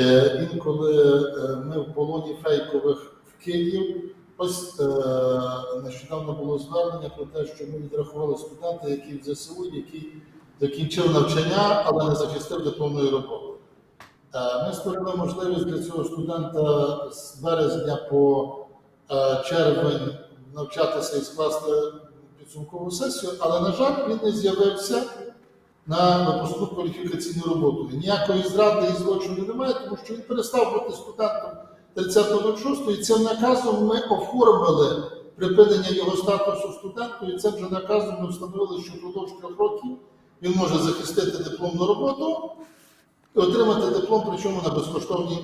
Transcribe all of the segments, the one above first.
Е, Інколи е, ми в полоні фейкових в Київ. Ось е, нещодавно було звернення про те, що ми відрахували студента, який в ЗСУ, який закінчив навчання, але не захистив дипломної роботи. Ми створили можливість для цього студента з березня по червень навчатися і скласти підсумкову сесію, але, на жаль, він не з'явився на випускну кваліфікаційну роботу. І Ніякої зради і злочину немає, тому що він перестав бути студентом 30.06, і цим наказом ми оформили припинення його статусу студенту, і цим же наказом ми встановили, що впродовж трьох років він може захистити дипломну роботу і отримати диплом, причому на безкоштовній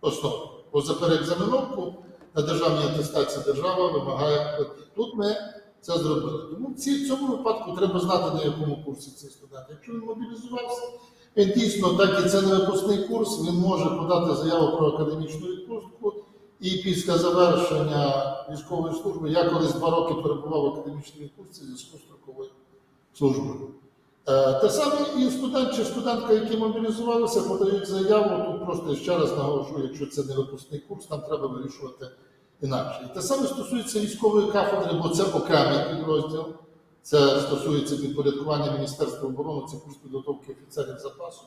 основі. Бо за переекзаменовку на державній атестації держава вимагає. Тут ми це зробили. Тому в цьому випадку треба знати, на якому курсі цей студент. Якщо він мобілізувався, він дійсно, так і це не випускний курс, він може подати заяву про академічну відпустку. І після завершення військової служби я колись два роки перебував в академічній відпустці зв'язку з строковою службою. Е, Те саме і студент чи студентка, які мобілізувалися, подають заяву. Тут просто ще раз наголошую, якщо це не випускний курс, там треба вирішувати інакше. І те саме стосується військової кафедри, бо це окремий підрозділ. Це стосується підпорядкування Міністерства оборони, це курс підготовки офіцерів запасу.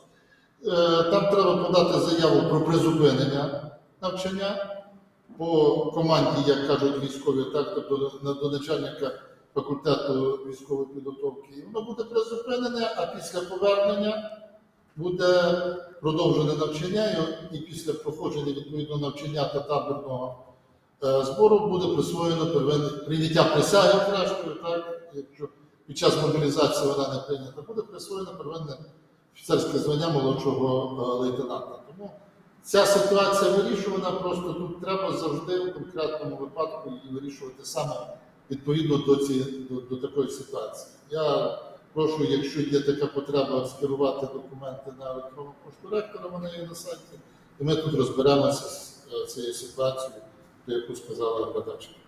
Е, Там треба подати заяву про призупинення навчання по команді, як кажуть військові, так, тобто до начальника факультету військової підготовки. Воно буде призупинене, а після повернення буде продовжене навчання, і- після проходження відповідного навчання та таборного збору буде присвоєно прийняття присяги, зрештою, так, якщо під час мобілізації вона не прийнята, буде присвоєно первинне офіцерське звання молодшого е, лейтенанта. Тому ця ситуація вирішувана, просто тут треба завжди в конкретному випадку її вирішувати саме відповідно до, цієї, до, до такої ситуації. Я прошу, якщо є така потреба, скерувати документи на електронну пошту ректора, вона є на сайті, і ми тут розберемося з е, цією ситуацією, про яку сказала глядачка.